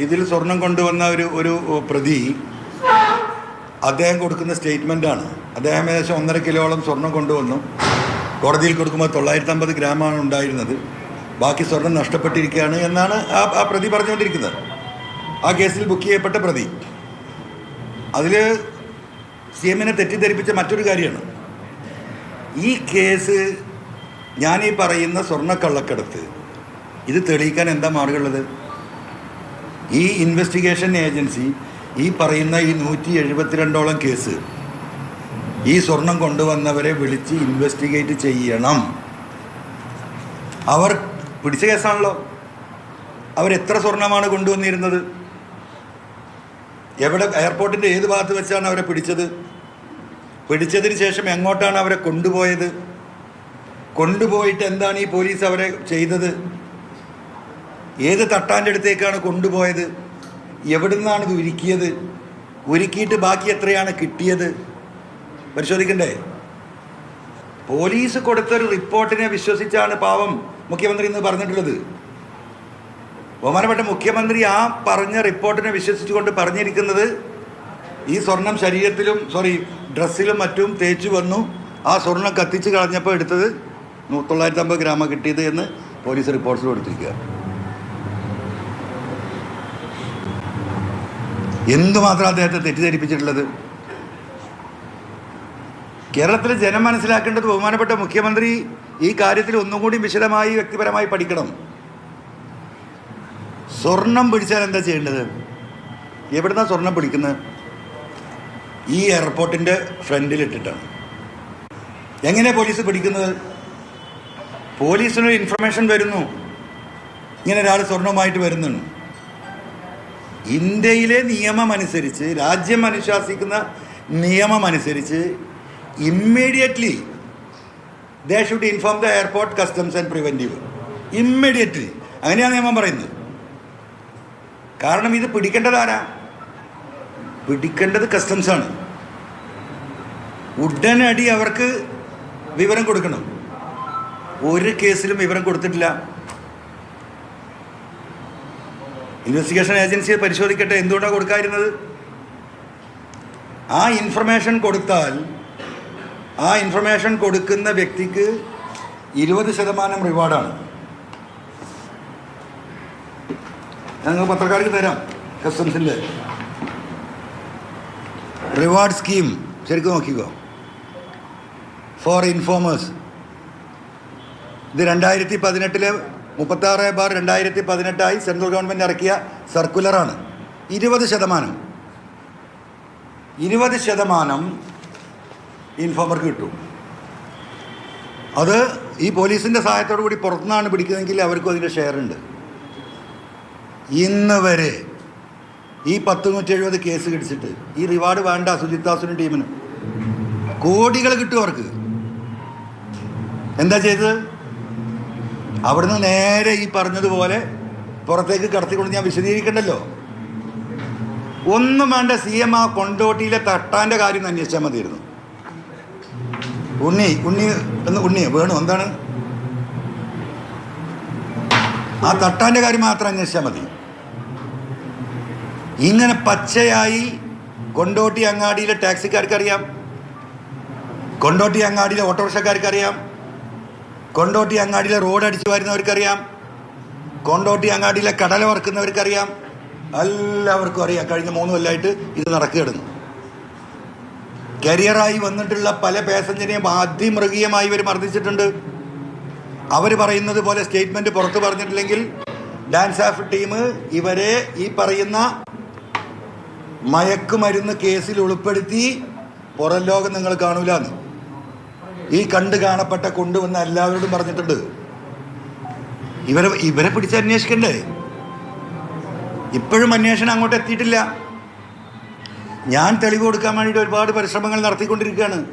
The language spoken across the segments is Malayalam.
ഇതിൽ സ്വർണം കൊണ്ടുവന്ന ഒരു ഒരു പ്രതി അദ്ദേഹം കൊടുക്കുന്ന സ്റ്റേറ്റ്മെന്റാണ് അദ്ദേഹം ഏകദേശം ഒന്നര കിലോളം സ്വർണം കൊണ്ടുവന്നു. കോടതിയിൽ കൊടുക്കുമ്പോൾ തൊള്ളായിരത്തി അമ്പത് ഗ്രാമാണ് ഉണ്ടായിരുന്നത്. ബാക്കി സ്വർണം നഷ്ടപ്പെട്ടിരിക്കുകയാണ് എന്നാണ് ആ ആ പ്രതി പറഞ്ഞുകൊണ്ടിരിക്കുന്നത്. ആ കേസിൽ ബുക്ക് ചെയ്യപ്പെട്ട പ്രതി. അതിൽ സി എമ്മിനെ തെറ്റിദ്ധരിപ്പിച്ച മറ്റൊരു കാര്യമാണ്. ഈ കേസ് ഞാനീ പറയുന്ന സ്വർണക്കള്ളക്കടത്ത് ഇത് തെളിയിക്കാൻ എന്താ മാർഗമുള്ളത്? ഈ ഇൻവെസ്റ്റിഗേഷൻ ഏജൻസി ഈ പറയുന്ന ഈ നൂറ്റി എഴുപത്തിരണ്ടോളം കേസ് ഈ സ്വർണം കൊണ്ടുവന്നവരെ വിളിച്ച് ഇൻവെസ്റ്റിഗേറ്റ് ചെയ്യണം. അവർ പിടിച്ച കേസാണല്ലോ. അവരെത്ര സ്വർണമാണ് കൊണ്ടുവന്നിരുന്നത്? എവിടെ എയർപോർട്ടിന്റെ ഏത് ഭാഗത്ത് വെച്ചാണ് അവരെ പിടിച്ചത്? പിടിച്ചതിന് ശേഷം എങ്ങോട്ടാണ് അവരെ കൊണ്ടുപോയത്? കൊണ്ടുപോയിട്ട് എന്താണ് ഈ പോലീസ് അവരെ ചെയ്തത്? ഏത് തട്ടാന്റെ അടുത്തേക്കാണ് കൊണ്ടുപോയത്? എവിടുന്നാണ് ഇത് ഉരുക്കിയത്? ഉരുക്കിയിട്ട് ബാക്കി എത്രയാണ് കിട്ടിയത്? പരിശോധിക്കണ്ടേ? പോലീസ് കൊടുത്തൊരു റിപ്പോർട്ടിനെ വിശ്വസിച്ചാണ് പാവം മുഖ്യമന്ത്രി ഇന്ന് പറഞ്ഞിട്ടുള്ളത്. ബഹുമാനപ്പെട്ട മുഖ്യമന്ത്രി ആ പറഞ്ഞ റിപ്പോർട്ടിനെ വിശ്വസിച്ചുകൊണ്ട് പറഞ്ഞിരിക്കുന്നത് ഈ സ്വർണം ശരീരത്തിലും സോറി ഡ്രസ്സിലും മറ്റും തേച്ചു വന്നു. ആ സ്വർണം കത്തിച്ച് കളഞ്ഞപ്പോൾ എടുത്തത് തൊള്ളായിരത്തി അമ്പത് ഗ്രാമ കിട്ടിയത് എന്ന് പോലീസ് റിപ്പോർട്ട്സിൽ കൊടുത്തിരിക്കുക എന്തുമാത്രം അദ്ദേഹത്തെ തെറ്റിദ്ധരിപ്പിച്ചിട്ടുള്ളത്? കേരളത്തിലെ ജനം മനസ്സിലാക്കേണ്ടത് ബഹുമാനപ്പെട്ട മുഖ്യമന്ത്രി ഈ കാര്യത്തിൽ ഒന്നും കൂടി വിശദമായി വ്യക്തിപരമായി പഠിക്കണം. സ്വർണം പിടിച്ചാൽ എന്താ ചെയ്യേണ്ടത്? എവിടുന്ന സ്വർണം പിടിക്കുന്നത്? ഈ എയർപോർട്ടിന്റെ ഫ്രണ്ടിലിട്ടിട്ടാണ് എങ്ങനെ പോലീസ് പിടിക്കുന്നത്? പോലീസിനൊരു ഇൻഫർമേഷൻ വരുന്നു. ഇങ്ങനെ ഒരാൾ സ്വർണവുമായിട്ട് വരുന്നുണ്ട്. ഇന്ത്യയിലെ നിയമമനുസരിച്ച് രാജ്യം അനുശാസിക്കുന്ന നിയമം അനുസരിച്ച് immediately they should inform the airport customs and preventive immediately അങ്ങനെയാണ് നിയമം പറയുന്നത്. കാരണം ഇത് പിടിക്കേണ്ടത് ആരാ? പിടിക്കേണ്ടത് കസ്റ്റംസ് ആണ്. ഉടനടി അവർക്ക് വിവരം കൊടുക്കണം. ഒരു കേസിലും വിവരം കൊടുത്തിട്ടില്ല. ഇൻവെസ്റ്റിഗേഷൻ ഏജൻസിയെ പരിശോധിക്കട്ടെ എന്തുകൊണ്ടാണ് കൊടുക്കാതിരുന്നത്? ആ ഇൻഫർമേഷൻ കൊടുത്താൽ ആ ഇൻഫർമേഷൻ കൊടുക്കുന്ന വ്യക്തിക്ക് ഇരുപത് ശതമാനം റിവാർഡാണ്. ഞങ്ങൾ പത്രക്കാർക്ക് തരാം കസ്റ്റംസിന്റെ റിവാർഡ് സ്കീം ശരിക്കും നോക്കിക്കോ. ഫോർ ഇൻഫോമേഴ്സ് ഇത് രണ്ടായിരത്തി പതിനെട്ടിലെ മുപ്പത്താറ് ബാർ രണ്ടായിരത്തി പതിനെട്ടായി സെൻട്രൽ ഗവൺമെന്റ് ഇറക്കിയ സർക്കുലറാണ്. ഇരുപത് ശതമാനം. ഇരുപത് ശതമാനം ഇൻഫോമർക്ക് കിട്ടും. അത് ഈ പോലീസിന്റെ സഹായത്തോടു കൂടി പുറത്തുനിന്നാണ് പിടിക്കുന്നതെങ്കിൽ അവർക്കും അതിന്റെ ഷെയർ ഉണ്ട് ഇന്ന് വരെ ഈ പത്ത് നൂറ്റി എഴുപത് കേസ് കിടിച്ചിട്ട് ഈ റിവാർഡ് വേണ്ട സുജിത് ടീമിന് ടീമിനും കോടികൾ കിട്ടും അവർക്ക്. എന്താ ചെയ്തത്? അവിടുന്ന് നേരെ ഈ പറഞ്ഞതുപോലെ പുറത്തേക്ക് കടത്തിക്കൊണ്ട് ഞാൻ വിശദീകരിക്കണ്ടല്ലോ? ഒന്നും വേണ്ട സി എം ആ കൊണ്ടോട്ടിയിലെ തട്ടാന്റെ കാര്യം അന്വേഷിച്ചാൽ മതിയായിരുന്നു. ഉണ്ണി ഉണ്ണി എന്ന് ഉണ്ണി വേണു എന്താണ്? ആ തട്ടാന്റെ കാര്യം മാത്രം അന്വേഷിച്ചാൽ മതി. ഇങ്ങനെ പച്ചയായി കൊണ്ടോട്ടി അങ്ങാടിയിലെ ടാക്സിക്കാർക്ക് അറിയാം കൊണ്ടോട്ടി അങ്ങാടിയിലെ ഓട്ടോറിക്ഷക്കാർക്ക് അറിയാം കൊണ്ടോട്ടി അങ്ങാടിയിലെ റോഡ് അടിച്ചു വരുന്നവർക്കറിയാം. കൊണ്ടോട്ടി അങ്ങാടിയിലെ കടല വറക്കുന്നവർക്കറിയാം. എല്ലാവർക്കും അറിയാം. കഴിഞ്ഞ മൂന്ന് കൊല്ലമായിട്ട് ഇത് നടക്കുകയായിരുന്നു കരിയറായി വന്നിട്ടുള്ള പല പാസഞ്ചറിനെയും അതിമൃഗീയമായി ഇവർ മർദ്ദിച്ചിട്ടുണ്ട്. അവർ പറയുന്നത് പോലെ സ്റ്റേറ്റ്മെന്റ് പുറത്തു പറഞ്ഞിട്ടില്ലെങ്കിൽ ഡാൻസ് ആഫ് ടീം ഇവരെ ഈ പറയുന്ന മയക്കുമരുന്ന് കേസിൽ ഉൾപ്പെടുത്തി പുറം ലോകം നിങ്ങൾ കാണൂലെന്ന്. ഈ കണ്ട് കാണപ്പെട്ട കൊണ്ടുവന്ന എല്ലാവരോടും പറഞ്ഞിട്ടുണ്ട്. ഇവരെ ഇവരെ പിടിച്ച് അന്വേഷിക്കണ്ടേ? ഇപ്പോഴും അന്വേഷണം അങ്ങോട്ട് എത്തിയിട്ടില്ല. ഞാൻ തെളിവ് കൊടുക്കാൻ വേണ്ടിയിട്ട് ഒരുപാട് പരിശ്രമങ്ങൾ നടത്തിക്കൊണ്ടിരിക്കുകയാണ്.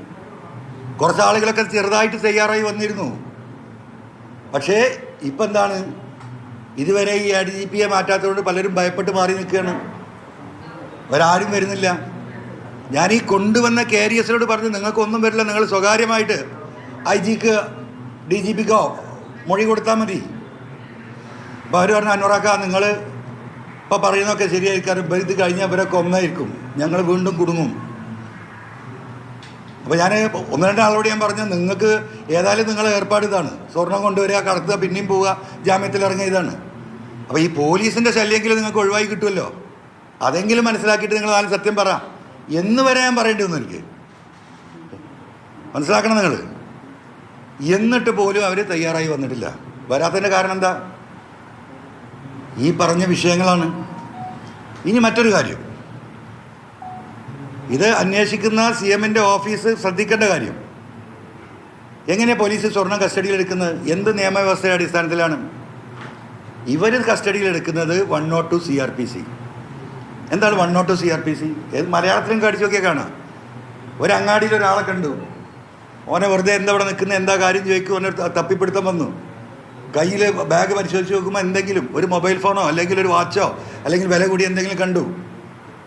കുറച്ച് ആളുകളൊക്കെ ചെറുതായിട്ട് തയ്യാറായി വന്നിരുന്നു. പക്ഷേ ഇപ്പം എന്താണ്? ഇതുവരെ ഈ ഐ ഡി ജി പിയെ മാറ്റാത്തതുകൊണ്ട് പലരും ഭയപ്പെട്ട് മാറി നിൽക്കുകയാണ്. അവരാരും വരുന്നില്ല. ഞാൻ ഈ കൊണ്ടുവന്ന കെ ഡി എസിനോട് പറഞ്ഞു നിങ്ങൾക്കൊന്നും വരില്ല നിങ്ങൾ സ്വകാര്യമായിട്ട് ഐ ജിക്ക് ഡി ജി പിക്കോ മൊഴി കൊടുത്താൽ മതി. അപ്പോൾ അവർ പറഞ്ഞു അന്നുറാക്ക നിങ്ങൾ ഇപ്പോൾ പറയുന്നതൊക്കെ ശരിയായിരിക്കാറ് ഇത് കഴിഞ്ഞാൽ ഇവരൊക്കെ ഒന്നായിരിക്കും. ഞങ്ങൾ വീണ്ടും കുടുങ്ങും. അപ്പോൾ ഞാൻ ഒന്ന് രണ്ട് ആളോട് ഞാൻ പറഞ്ഞു നിങ്ങൾക്ക് ഏതായാലും നിങ്ങൾ ഏർപ്പാട് ഇതാണ്. സ്വർണം കൊണ്ടുവരിക കടത്തുക പിന്നെയും പോവുക ജാമ്യത്തിൽ ഇറങ്ങിയ ഇതാണ്. അപ്പോൾ ഈ പോലീസിന്റെ ശല്യമെങ്കിലും നിങ്ങൾക്ക് ഒഴിവായി കിട്ടുമല്ലോ? അതെങ്കിലും മനസ്സിലാക്കിയിട്ട് നിങ്ങൾ നാല് സത്യം പറ. എന്ന് വരെ ഞാൻ പറയേണ്ടി വന്നു എനിക്ക്. മനസ്സിലാക്കണം നിങ്ങൾ എന്നിട്ട് പോലും അവർ തയ്യാറായി വന്നിട്ടില്ല. വരാത്തതിന്റെ കാരണം എന്താ? ഈ പറഞ്ഞ വിഷയങ്ങളാണ്. ഇനി മറ്റൊരു കാര്യം. ഇത് അന്വേഷിക്കുന്ന സി എമ്മിന്റെ ഓഫീസ് ശ്രദ്ധിക്കേണ്ട കാര്യം. എങ്ങനെ പോലീസ് സ്വർണം കസ്റ്റഡിയിൽ എടുക്കുന്നത്? എന്ത് നിയമവ്യവസ്ഥയുടെ അടിസ്ഥാനത്തിലാണ്? ഇവർ കസ്റ്റഡിയിൽ എടുക്കുന്നത് one nought two C R P C. എന്താണ് one nought C R P C ഏത് മലയാളത്തിലും കാണിച്ചു നോക്കിയാൽ കാണാം. ഒരു അങ്ങാടിയിൽ ഒരാളെ കണ്ടു. ഓനെ വെറുതെ എന്താ ഇവിടെ നിൽക്കുന്ന എന്താ കാര്യം ചോദിക്കും. ഓനെ തപ്പിപ്പിടുത്തം വന്നു. കയ്യിൽ ബാഗ് പരിശോധിച്ച് നോക്കുമ്പോൾ എന്തെങ്കിലും ഒരു മൊബൈൽ ഫോണോ അല്ലെങ്കിൽ ഒരു വാച്ചോ അല്ലെങ്കിൽ വില കൂടി എന്തെങ്കിലും കണ്ടു.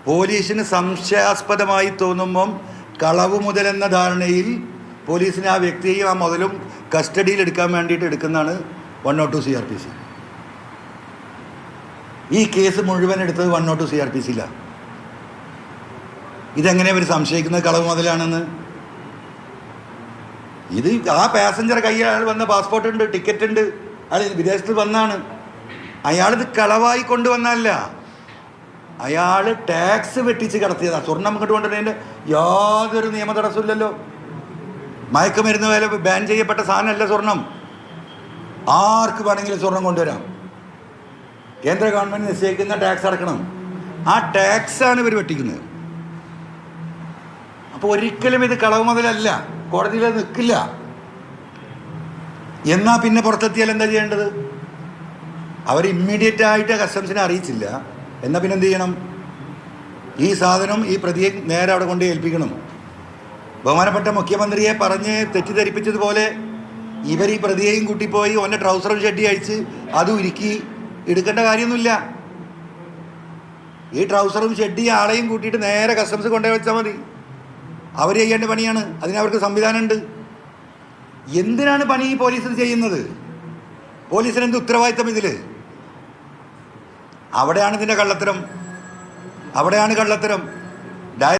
പോലീസിന് സംശയാസ്പദമായി തോന്നുമ്പം കളവ് മുതൽ എന്ന ധാരണയിൽ പോലീസിന് ആ വ്യക്തിയെയും ആ മുതലും കസ്റ്റഡിയിൽ എടുക്കാൻ വേണ്ടിയിട്ട് എടുക്കുന്നതാണ് one nought two C R P C ഈ കേസ് മുഴുവൻ എടുത്തത് one nought C R P സിയിലാണ് ഇതെങ്ങനെ ഇവർ സംശയിക്കുന്നത്? കളവ് മുതലാണെന്ന്. ഇത് ആ പാസഞ്ചർ കയ്യിൽ അയാൾ വന്ന പാസ്പോർട്ട് ഉണ്ട് ടിക്കറ്റ് ഉണ്ട്. അയാൾ വിദേശത്ത് വന്നാണ്. അയാളിത് കളവായി കൊണ്ടുവന്നല്ല അയാൾ ടാക്സ് വെട്ടിച്ച് കടത്തിയതാണ് സ്വർണം ഇങ്ങോട്ട് കൊണ്ടുവരുന്നതിന്റെ യാതൊരു നിയമ തടസ്സമില്ലല്ലോ മയക്കുമരുന്ന് വില ബാൻ ചെയ്യപ്പെട്ട സാധനമല്ല സ്വർണം. ആർക്ക് വേണമെങ്കിലും സ്വർണം കൊണ്ടുവരാം? കേന്ദ്ര ഗവൺമെന്റ് നിശ്ചയിക്കുന്ന ടാക്സ് അടക്കണം. ആ ടാക്സാണ് ഇവർ വെട്ടിക്കുന്നത്. അപ്പോൾ ഒരിക്കലും ഇത് കളവ് മുതലല്ല. കോടതിയിൽ നിൽക്കില്ല. എന്നാൽ പിന്നെ പുറത്തെത്തിയാൽ എന്താ ചെയ്യേണ്ടത്? അവർ ഇമ്മീഡിയറ്റ് ആയിട്ട് കസ്റ്റംസിനെ അറിയിച്ചില്ല. എന്നാൽ പിന്നെ എന്ത് ചെയ്യണം? ഈ സാധനം ഈ പ്രതിയെ നേരെ അവിടെ കൊണ്ട് ഏൽപ്പിക്കണം. ബഹുമാനപ്പെട്ട മുഖ്യമന്ത്രിയെ പറഞ്ഞ് തെറ്റിദ്ധരിപ്പിച്ചതുപോലെ ഇവർ ഈ പ്രതിയെയും കൂട്ടിപ്പോയി ഓന്റെ ട്രൗസറും ഷെഡി അഴിച്ച് അതും ഉരുക്കി എടുക്കേണ്ട കാര്യമൊന്നുമില്ല. ഈ ട്രൗസറും ഷെഡി ആളെയും കൂട്ടിയിട്ട് നേരെ കസ്റ്റംസ് കൊണ്ടുപോയി വെച്ചാൽ മതി. അവർ ചെയ്യേണ്ട പണിയാണ്. അതിനവർക്ക് സംവിധാനമുണ്ട്. എന്തിനാണ് പണി ഈ പോലീസ് ചെയ്യുന്നത്? പോലീസിന് എന്ത് ഉത്തരവാദിത്തം ഇതിൽ അവിടെയാണ് ഇതിന്റെ കള്ളത്തരം. അവിടെയാണ് കള്ളത്തരം.